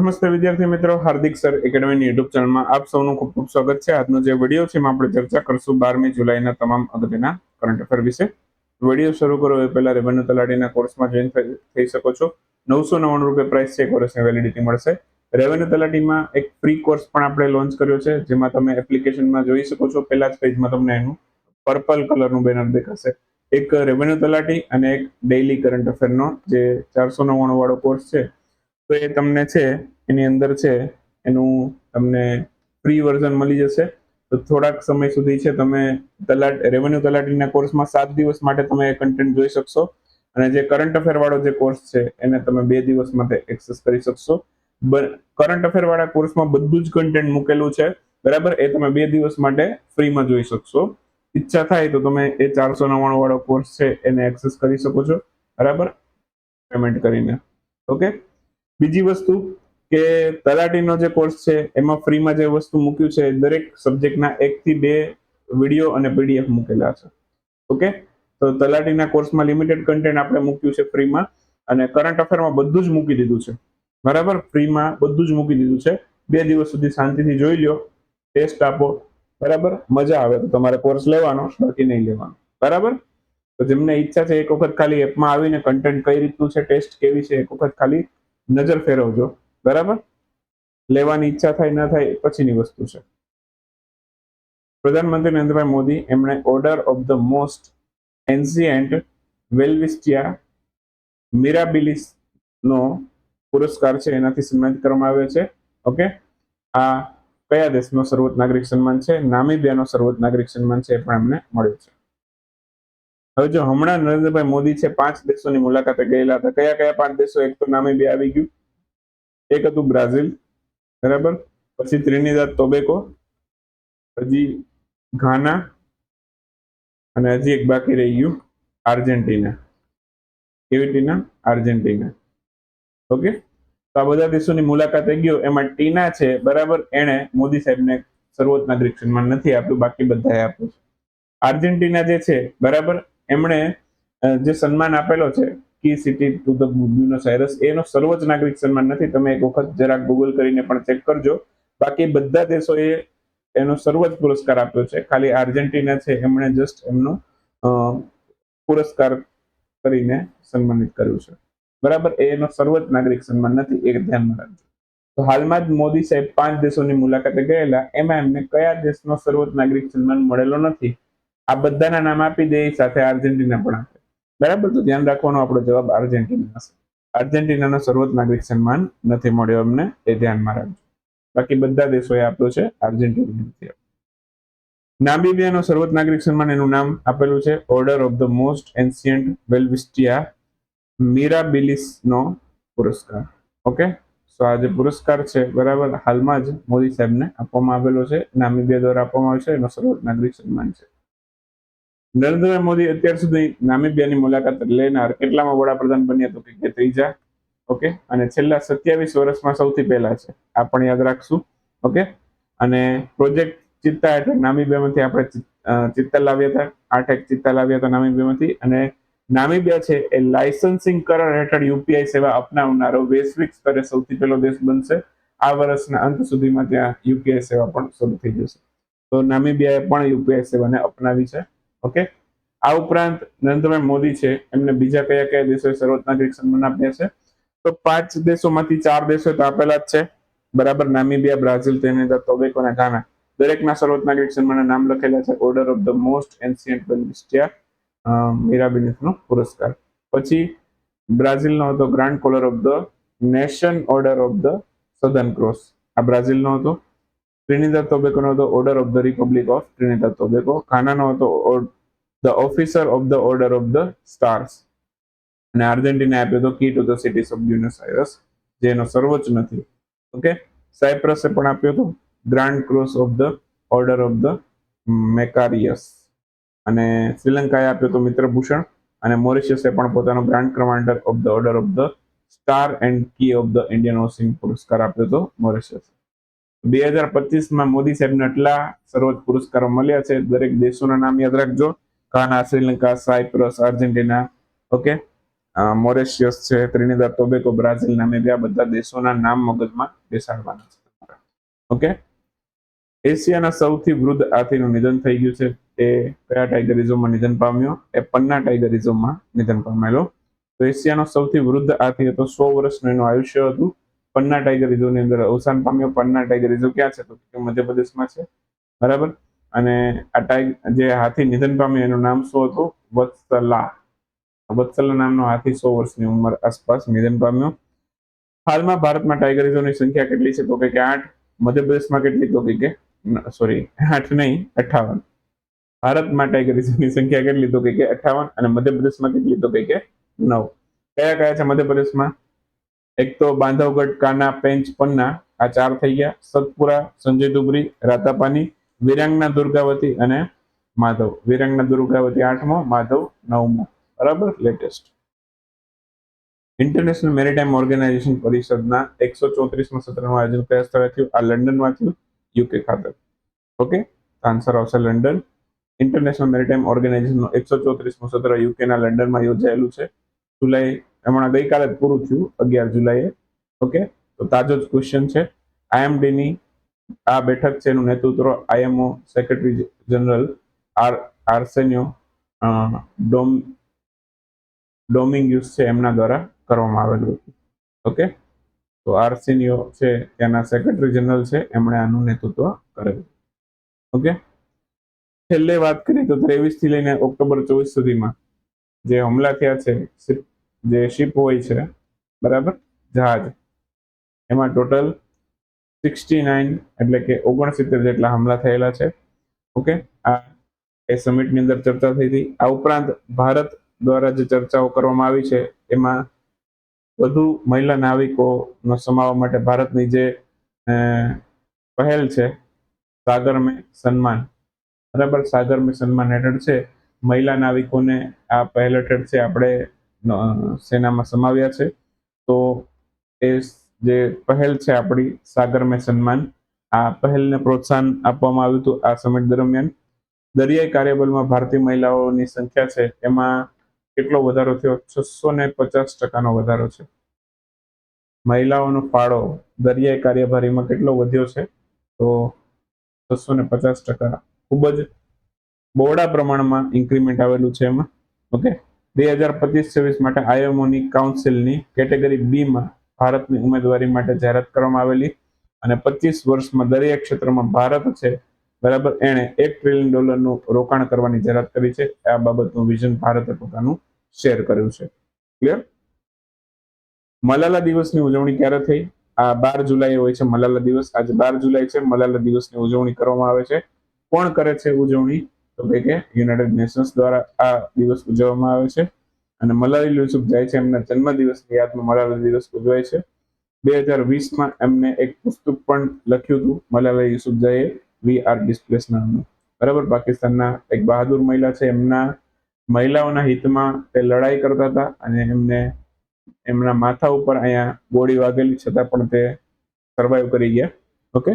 નમસ્તે વિદ્યાર્થી મિત્રો, હાર્દિક સર એકેડમીની યુટ્યુબ ચેનલમાં આપ સૌનું ખૂબ ખૂબ સ્વાગત છે. આજનો જે વીડિયો છે એમાં આપણે ચર્ચા કરશું બારમી જુલાઈના તમામ અગત્યના કરંટ અફેર વિશે. વીડિયો શરૂ કરો એ પહેલા રેવન્યુ તલાટીના કોર્સમાં જોઈન થઈ શકો છો. નવસો નવ્વાણું રૂપિયા પ્રાઇસ છે, એક વર્ષની વેલિડિટી મળશે. રેવન્યુ તલાટીમાં એક ફ્રી કોર્સ પણ આપણે લોન્ચ કર્યો છે, જેમાં તમે એપ્લિકેશનમાં જોઈ શકો છો. પહેલા જ પેજમાં તમને એનું પર્પલ કલરનું બેનર દેખાશે. એક રેવન્યુ તલાટી અને એક ડેઇલી કરંટ અફેરનો જે ચારસો નવ્વાણું વાળો કોર્સ છે તો એ તમને છે, એની અંદર છે, એનું તમને ફ્રી વર્ઝન મળી જશે. તો થોડાક સમય સુધી છે, તમે તલાટ રેવન્યુ તલાટીના કોર્સમાં સાત દિવસ માટે તમે એ કન્ટેન્ટ જોઈ શકશો. અને જે કરંટ અફેર વાળો જે કોર્સ છે, એને તમે બે દિવસ માટે એક્સેસ કરી શકશો. કરંટ અફેર વાળા કોર્સમાં બધું જ કન્ટેન્ટ મૂકેલું છે. બરાબર? એ તમે બે દિવસ માટે ફ્રીમાં જોઈ શકશો. ઈચ્છા થાય તો તમે એ ચારસો નવ્વાણું વાળો કોર્સ છે, એને એક્સેસ કરી શકો છો. બરાબર? પેમેન્ટ કરીને. ઓકે બીજી વસ્તુ કે તલાટીનો જે કોર્સ છે, એમાં ફ્રીમાં જે વસ્તુ મૂક્યું છે, દરેક સબ્જેક્ટના એકથી બે વીડિયો અને પીડીએફ મૂકેલા છે. ઓકે તો તલાટીના કોર્સમાં લિમિટેડ કન્ટેન્ટ આપણે મૂક્યું છે ફ્રીમાં અને કરંટ અફેરમાં બધું જ મૂકી દીધું છે. બરાબર? ફ્રીમાં બધું જ મૂકી દીધું છે. બે દિવસ સુધી શાંતિથી જોઈ લ્યો ટેસ્ટ આપો. બરાબર? મજા આવે તો તમારે કોર્સ લેવાનો, બાકી નહીં લેવાનો. બરાબર? તો જેમને ઈચ્છા છે એક વખત ખાલી એપમાં આવીને કન્ટેન્ટ કઈ રીતનું છે ટેસ્ટ કેવી છે, એક વખત ખાલી નજર ફેરવજો. બરાબર? લેવાની ઈચ્છા થાય, ના થાય પછીની વસ્તુ છે. પ્રધાનમંત્રી નરેન્દ્રભાઈ મોદી, એમણે order of the most ancient Welwitschia Mirabilis નો પુરસ્કાર છે, એનાથી સન્માનિત કરવામાં આવ્યો છે. ઓકે? આ કયા દેશનો સર્વોચ્ચ નાગરિક સન્માન છે? નામીબિયાનો સર્વોચ્ચ નાગરિક સન્માન છે એ પણ એમને મળ્યું છે. હવે જો હમણાં નરેન્દ્રભાઈ મોદી છે, પાંચ દેશોની મુલાકાતે ગયેલા હતા. કયા કયા પાંચ દેશો? એક તો નામીબિયા આવી ગયું. એક હતું બ્રાઝિલ, બરાબર? પછી ત્રિનિદાદ ટોબેકો હજી ઘાના, અને હજી એક બાકી રહી ગયું, આર્જેન્ટિના. કેવી ટીના આર્જેન્ટિના. ઓકે? તો આ બધા દેશોની મુલાકાતે ગયો એમાં ટીના છે, બરાબર? એણે મોદી સાહેબને સર્વોચ્ચ નાગરિક સન્માન નથી આપ્યું, બાકી બધાએ આપ્યું છે. આર્જેન્ટિના જે છે, બરાબર? એમણે જે સન્માન આપેલો છે key city to the Buenos એનો સર્વોચ્ચ નાગરિક સન્માન નથી. તમે એક વખત જરાક ગૂગલ કરીને પણ ચેક કરજો. બાકી બધા દેશોએ એનો સર્વોચ્ચ પુરસ્કાર આપ્યો છે. ખાલી આર્જેન્ટિના છે, એમણે જસ્ટ એમનો પુરસ્કાર કરીને સન્માનિત કર્યું છે. બરાબર? એનો સર્વોચ્ચ નાગરિક સન્માન નથી. એ ધ્યાનમાં રાખજો. તો હાલમાં જ મોદી સાહેબ પાંચ દેશોની મુલાકાતે ગયેલા. એમાં એમને કયા દેશનો સર્વોચ્ચ નાગરિક સન્માન મળેલો નથી? આ બધાના નામ આપી દે સાથે આર્જેન્ટિના પણ આપે. બરાબર? તો ધ્યાન રાખવાનો આપણો જવાબ આર્જેન્ટિના હશે આર્જેન્ટિનાનો સર્વોચ્ચ નાગરિક સન્માન નથી મળ્યો અમને, એ ધ્યાનમાં રાખજો. બાકી બધા દેશોએ આપ્યો છે આર્જેન્ટિના નથી નામિબિયાનો સર્વોચ્ચ નાગરિક સન્માન, એનું નામ આપેલું છે order of the most ancient Welwitschia મીરાબિલિસનો પુરસ્કાર. ઓકે? સો આ જે પુરસ્કાર છે, બરાબર? હાલમાં જ મોદી સાહેબને આપવામાં આવેલો છે, નામિબિયા દ્વારા આપવામાં આવે છે, એનો સર્વોચ્ચ નાગરિક સન્માન છે. નરેન્દ્રભાઈ મોદી અત્યાર સુધી નામિબિયાની મુલાકાત લેનાર કેટલામાં વડાપ્રધાન બન્યા તો કે ત્રીજા, ઓકે? અને છેલ્લા સત્યાવીસ વર્ષમાં સૌથી પહેલા છે. આ પણ યાદ રાખશું, ઓકે? અને પ્રોજેક્ટ ચિત્તા હેઠળ નામિબિયામાંથી આપણે ચિત્તા લાવ્યા હતા આઠ એક ચિત્તા લાવ્યા હતા નામિબિયામાંથી. અને નામિબિયા છે એ લાયસન્સિંગ કરાર હેઠળ યુપીઆઈ સેવા અપનાવનારો વૈશ્વિક સ્તરે સૌથી પહેલો દેશ બનશે. આ વર્ષના અંત સુધીમાં ત્યાં યુપીઆઈ સેવા પણ શરૂ થઈ જશે. તો નામિબિયાએ પણ યુપીઆઈ સેવાને અપનાવી છે. ઓકે? આ ઉપરાંત નરેન્દ્રભાઈ મોદી છે, એમને બીજા કયા કયા દેશોએ સર્વોચ્ચ નાગરિક સન્માન આપ્યા છે? તો પાંચ દેશોમાંથી ચાર દેશો તો આપેલા જ છે. બરાબર, નામીબિયા, બ્રાઝિલ ત્રિનિદાદ ટોબેકો અને ગાના દરેકના સર્વોચ્ચ નાગરિક સન્માનના નામ લખેલા છે. Order of the most ancient બેનિસ્ટિયા મીરાબિનિસનો પુરસ્કાર. પછી બ્રાઝિલનો હતો grand collar of the nation order of the southern cross આ બ્રાઝિલનો હતો. ટ્રિનિદાદ ટોબેકોનો હતો order of the republic of Trinidad Tobago ખાનાનો હતો the officer of the order of the stars અને આર્જેન્ટિના આપ્યો હતો key to the cities of Buenos Aires જેનો સર્વોચ્ચ નથી. ઓકે સાયપ્રસે પણ આપ્યો હતો. Grand cross of the order of the Makarios અને શ્રીલંકાએ આપ્યો હતો મિત્રભૂષણ. અને મોરિશિયસે પણ પોતાનો grand commander of the order of the star and key of the Indian ocean પુરસ્કાર આપ્યો હતો મોરિશિયસ બે હજાર પચીસમાં મોદી સાહેબને આટલા સર્વોચ્ચ પુરસ્કારો મળ્યા છે. દરેક દેશોના નામ યાદ રાખજો. Ghana Sri Lanka, Cyprus, Argentina, okay? Mauritius છે, ત્રિનિદાદ ટોબેકો બ્રાઝિલ નામે આ બધા દેશોના નામ મગજમાં બેસાડવાના છે. ઓકે? એશિયાના સૌથી વૃદ્ધ હાથીનું નિધન થઈ ગયું છે. એ કયા ટાઈગરિઝમમાં નિધન પામ્યો? એ પન્ના ટાઈગરિઝમમાં નિધન પામેલો. તો એશિયાનો સૌથી વૃદ્ધ હાથી હતો. સો વર્ષનું એનું આયુષ્ય હતું. પન્ના ટાઈગર રિઝર્વની અંદર અવસાન પામ્યો. પન્ના ટાઈગર રિઝર્વ ક્યાં છે? તો મધ્યપ્રદેશમાં છે. બરાબર? અને આ ટાઈગર જે હાથી નિધન પામ્યો એનું નામ શું હતું? વત્સલા. વત્સલા નામનો હાથી સો વર્ષની ઉંમર આસપાસ નિધન પામ્યો. હાલમાં ભારતમાં ટાઈગર રિઝર્વની સંખ્યા કેટલી છે? તો કે આઠ. મધ્યપ્રદેશમાં કેટલી? તો કે સોરી, આઠ નહીં અઠાવન ભારતમાં ટાઈગર રિઝર્વની સંખ્યા કેટલી? તો કે અઠાવન અને મધ્યપ્રદેશમાં કેટલી? તો કે નવ. કયા કયા છે મધ્યપ્રદેશમાં? એક તો બાંધવગઢ, કાના, પેંચ, પન્ના, આ ચાર થઈ ગયા. સતપુરા, સંજય દુબરી રાતાપાની વિરાંગના દુર્ગાવતી અને માધવ. વિરાંગના દુર્ગાવતી આઠમો, માધવ નવમો. બરાબર? લેટેસ્ટ ઇન્ટરનેશનલ મેરીટાઈમ ઓર્ગેનાઇઝેશન પરિષદના એકસો ચોત્રીસમાં સત્રનું આયોજન કયા સ્થળે થયું? આ લંડનમાં થયું, યુકે ખાતે. ઓકે? આન્સર આવશે લંડન. ઇન્ટરનેશનલ મેરીટાઈમ ઓર્ગેનાઇઝેશનનું એકસો ચોત્રીસમું સત્ર યુકેના લંડનમાં યોજાયેલું છે. જુલાઈ હમણાં ગઈકાલે પૂરું થયું, અગિયાર જુલાઈએ. ઓકે? તો તાજો જ ક્વેશ્ચન છે. આઈએમડીની આ બેઠક છે, એનું નેતૃત્વ IMO secretary general R, Arsenio Dom Dominguez છે એમના દ્વારા કરવામાં આવેલું હતું. ઓકે? તો આર્સેનિયો છે, ત્યાંના સેક્રેટરી જનરલ છે, એમણે આનું નેતૃત્વ કરેલું. ઓકે? છેલ્લે વાત કરીએ તો ત્રેવીસથી લઈને ઓક્ટોબર ચોવીસ સુધીમાં જે હુમલા થયા છે જે શિપ હોય છે, બરાબર? જહાજ. એમાં ટોટલ સિક્સટી નાઇન એટલે કે ઓગણસિત્તેર જેટલા હુમલા થયેલા છે. ઓકે? આ એ સમિટની અંદર ચર્ચા થઈ હતી. આ ઉપરાંત ભારત દ્વારા જે ચર્ચાઓ કરવામાં આવી છે, એમાં વધુ મહિલા નાવિકોનો સમાવવા માટે ભારતની જે પહેલ છે, સાગર મેં સન્માન. બરાબર? સાગર મેં સન્માન હેઠળ છે. મહિલા નાવિકોને આ પહેલ હેઠળ છે. આપણે સેનામાં સમાવ્યા છે. તો એ જે પહેલ છે આપણી સાગર મેં સન્માન, આ પહેલને પ્રોત્સાહન આપવામાં આવ્યું હતું આ સમિટ દરમિયાન. દરિયાઈ કાર્યબલમાં ભારતીય મહિલાઓની સંખ્યા છે, એમાં કેટલો વધારો થયો? છસો ને પચાસ ટકાનો વધારો છે. મહિલાઓનો ફાળો દરિયાઈ કાર્યભારીમાં કેટલો વધ્યો છે? તો છસો ને પચાસ ટકા. ખૂબ જ બહોળા પ્રમાણમાં ઇન્ક્રીમેન્ટ આવેલું છે એમાં. ઓકે બે હજાર પચીસ છવ્વીસ માટે આઈએમઓની કાઉન્સિલની કેટેગરી બીમાં ભારતની ઉમેદવારી માટે જાહેરાત કરવામાં આવેલી અને પચીસ વર્ષમાં દરિયા ક્ષેત્રમાં ભારત છે, બરાબર, એણે એક ટ્રિલિયન ડોલરનું રોકાણ કરવાની જાહેરાત કરી છે. આ બાબતનું વિઝન ભારતે પોતાનું શેર કર્યું છે. ક્લિયર મલાલા દિવસની ઉજવણી ક્યારે થઈ? આ બાર જુલાઈ હોય છે મલાલા દિવસ. આજે બાર જુલાઈ છે. મલાલા દિવસની ઉજવણી કરવામાં આવે છે. કોણ કરે છે ઉજવણી? તો કે યુનાઇટેડ નેશન્સ દ્વારા આ દિવસ ઉજવવામાં આવે છે. અને મલાલા યુસુફ જાય છે એમના જન્મદિવસની યાદમાં મલાલા દિવસ ઉજવાય છે. બે હજાર વીસમાં એમને એક પુસ્તક પણ લખ્યું હતું મલાલા યુસુફજાઈએ વી આર ડિસ્પ્લેસ નામનું. બરાબર? પાકિસ્તાનના એક બહાદુર મહિલા છે. એમના મહિલાઓના હિતમાં તે લડાઈ કરતા હતા અને એમને એમના માથા ઉપર અહીંયા ગોળી વાગેલી, છતાં પણ તે સર્વાઈવ કરી ગયા. ઓકે?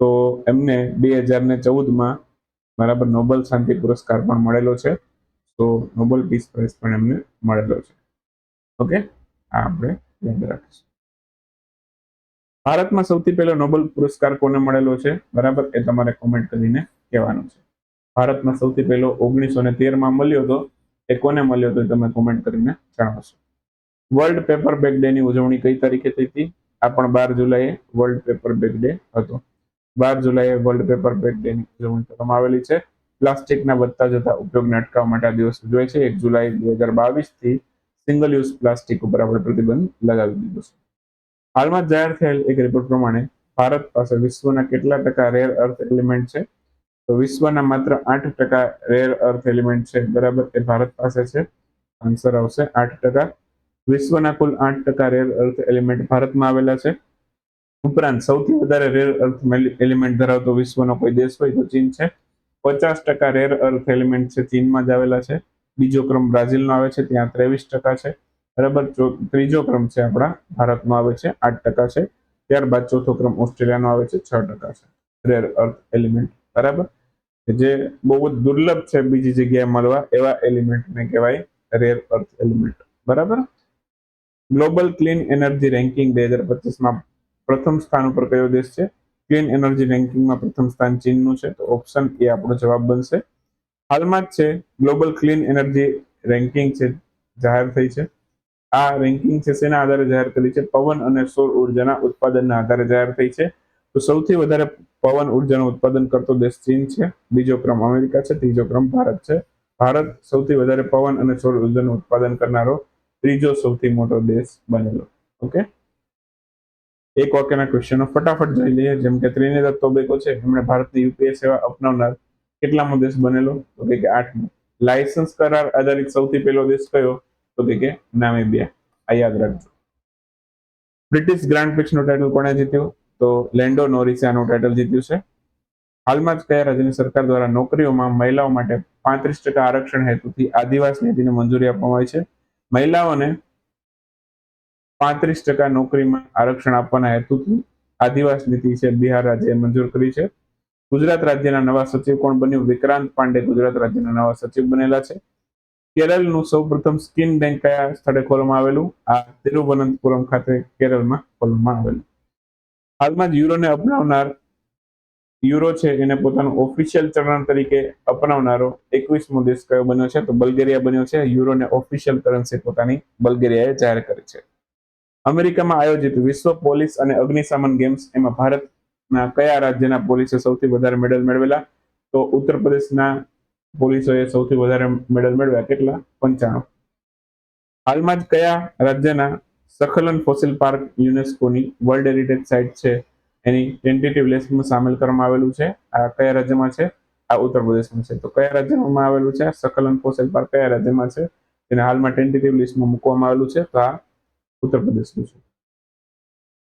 તો એમને બે હજાર ને ચૌદમાં બરાબર નોબલ શાંતિ પુરસ્કાર પણ મળેલો છે. તો નોબલ પીસ પ્રાઇઝ પણ એમને મળેલો છે. ઓકે? આ આપણે યાદ રાખીશું. ભારતમાં સૌથી પહેલો નોબલ પુરસ્કાર કોને મળેલો છે? બરાબર? એ તમારે કોમેન્ટ કરીને કહેવાનું છે. ભારતમાં સૌથી પહેલો ઓગણીસો ને તેરમાં મળ્યો હતો. એ કોને મળ્યો હતો તમે કોમેન્ટ કરીને જણાવશો. વર્લ્ડ પેપર બેગ ડે ની ઉજવણી કઈ તારીખે થઈ હતી? આ પણ બાર જુલાઈએ વર્લ્ડ પેપર બેગ ડે હતો. બાર જુલાઈએ વર્લ્ડ પેપર બેગ ડેની ઉજવણી કરવામાં આવેલી છે. પ્લાસ્ટિકના વધતા જતા ઉપયોગને અટકાવવા માટે દિવસ ઉજવાય છે. એક જુલાઈ બે હજાર બાવીસથી સિંગલ યુઝ પ્લાસ્ટિક ઉપર આપણે પ્રતિબંધ લગાવી દીધો છે. હાલમાં જાહેર થયેલ એક રિપોર્ટ પ્રમાણે ભારત પાસે વિશ્વના કેટલા ટકા રેર અર્થ એલિમેન્ટ છે? તો વિશ્વના માત્ર આઠ ટકા રેર અર્થ એલિમેન્ટ છે. બરાબર? એ ભારત પાસે છે. આન્સર આવશે આઠ ટકા. વિશ્વના કુલ આઠ ટકા રેર અર્થ એલિમેન્ટ ભારતમાં આવેલા છે. ઉપરાંત સૌથી વધારે રેર અર્થ એલિમેન્ટ ધરાવતો વિશ્વનો કોઈ દેશ હોય તો ચીન છે. પચાસ ટકા રેર અર્થ એલિમેન્ટ છે, ચીનમાં જ આવેલા છે. બીજો ક્રમ બ્રાઝિલનો આવે છે, ત્યાં ત્રેવીસ ટકા છે. બરાબર ત્રીજો ક્રમ છે આપણા, ભારતનો આવે છે, આઠ ટકા છે. ત્યારબાદ ચોથો ક્રમ ઓસ્ટ્રેલિયાનો આવે છે, છ ટકા છે. રેર અર્થ એલિમેન્ટ બરાબર? જે બહુ જ દુર્લભ છે બીજી જગ્યાએ મળવા, એવા એલિમેન્ટને કહેવાય રેર અર્થ એલિમેન્ટ બરાબર? ગ્લોબલ ક્લીન એનર્જી રેન્કિંગ બે હજાર પચીસમાં પ્રથમ સ્થાન ઉપર કયો દેશ છે? ક્લીન એનર્જી રેન્કિંગમાં પ્રથમ સ્થાન ચીનનું છે. તો ઓપ્શન એ આપણો જવાબ બનશે. હાલમાં જ છે ગ્લોબલ ક્લીન એનર્જી રેન્કિંગ છે, જાહેર થઈ છે. આ રેન્કિંગ છે, શેના આધારે જાહેર કરી છે? પવન અને સૌર ઉર્જાના ઉત્પાદનના આધારે જાહેર થઈ છે. તો સૌથી વધારે પવન ઉર્જાનું ઉત્પાદન કરતો દેશ ચીન છે. બીજો ક્રમ અમેરિકા છે, ત્રીજો ક્રમ ભારત છે. ભારત સૌથી વધારે પવન અને સૌર ઉર્જાનું ઉત્પાદન કરનારો ત્રીજો સૌથી મોટો દેશ બનેલો. ઓકે? એક વાક્યના ક્વેશ્ચનો ફટાફટ જોઈ લઈએ. જેમ કે ત્રિનિદાદ તોબેકો છે, એમણે ભારતની યુપીઆઈ સેવા અપનાવનાર કેટલામો દેશ બનેલો? તો કે આઠમો. લાયસન્સ કરાર આધારિત સૌથી પહેલો દેશ કયો? તો કે નામિબિયા. આ યાદ રાખજો. બ્રિટિશ ગ્રાન્ડ પ્રિક્સનું ટાઇટલ કોણે જીત્યું? તો લેન્ડો નોરિસે આનું ટાઇટલ જીત્યું છે. હાલમાં જ કયા રાજ્યની સરકાર દ્વારા નોકરીઓમાં મહિલાઓ માટે પાંત્રીસ ટકા આરક્ષણ હેતુથી આદિવાસી નીતિને મંજૂરી આપવામાં આવી છે? મહિલાઓને પાંત્રીસ ટકા નોકરીમાં આરક્ષણ આપવાના હેતુથી આદિવાસી નીતિ છે, બિહાર રાજ્યએ મંજૂર કરી છે. ગુજરાત રાજ્યના નવા સચિવ કોણ બન્યું? વિક્રાંત પાંડે ગુજરાત રાજ્યના નવા સચિવ બનેલા છે. કેરળનું સૌપ્રથમ સ્કીન બેંક કયા સ્થળે ખોલવામાં આવેલું? આ તિરુવનંતપુરમ ખાતે કેરળમાં ખોલવામાં આવેલું. હાલમાં જ યુરોને અપનાવનાર યુરો છે, એને પોતાનું ઓફિશિયલ ચલણ તરીકે અપનાવનારો એકવીસમો દેશ કયો બન્યો છે? તો બલ્ગેરિયા બન્યો છે. યુરોને ઓફિશિયલ કરન્સી પોતાની બલ્ગેરિયાએ જાહેર કરી છે. અમેરિકામાં આયોજિત વિશ્વ પોલીસ અને અગ્નિશામન ગેમ્સ, એમાં ભારતના કયા રાજ્યના પોલીસે સૌથી વધારે મેડલ મેળવેલા? તો ઉત્તર પ્રદેશના પોલીસોએ સૌથી વધારે મેડલ મેળવ્યા કેટલા? પંચાણું. હાલમાં જ કયા રાજ્યના સખલન ફોસિલ પાર્ક યુનેસ્કોની વર્લ્ડ હેરિટેજ સાઇટ છે? એની ટેન્ટેટિવ લિસ્ટમાં સામેલ કરવામાં આવેલું છે. આ કયા રાજ્યમાં છે? આ ઉત્તર પ્રદેશમાં છે. તો કયા રાજ્યમાં આવેલું છે? સખલન ફોસિલ પાર્ક કયા રાજ્યમાં છે? તેને હાલમાં ટેન્ટેટિવ લિસ્ટમાં મૂકવામાં આવેલું છે. તો આ ઉત્તર પ્રદેશનું છે.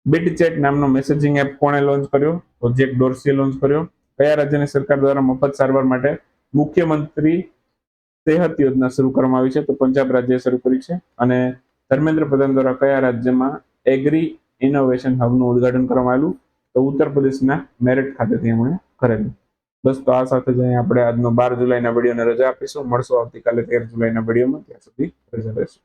બિટચેટ નામનો મેસેજિંગ એપ કોણે લોન્ચ કર્યો? તો ડોર્સીએ લોન્ચ કર્યો. કયા રાજ્યની સરકાર દ્વારા મફત સારવાર માટે મુખ્યમંત્રી સેહત યોજના શરૂ કરવામાં આવી છે? તો પંજાબ રાજ્યએ શરૂ કરી છે. અને ધર્મેન્દ્ર પ્રધાન દ્વારા કયા રાજ્યમાં એગ્રી ઇનોવેશન હબનું ઉદ્ઘાટન કરવામાં આવેલું? તો ઉત્તર પ્રદેશના મેરઠ ખાતેથી એમણે કરેલું. બસ તો આ સાથે જ આપણે આજનો બાર જુલાઈના વિડીયોને રજા આપીશું. મળશું આવતીકાલે તેર જુલાઈના વિડીયોમાં. ત્યાં સુધી રજા રહેશું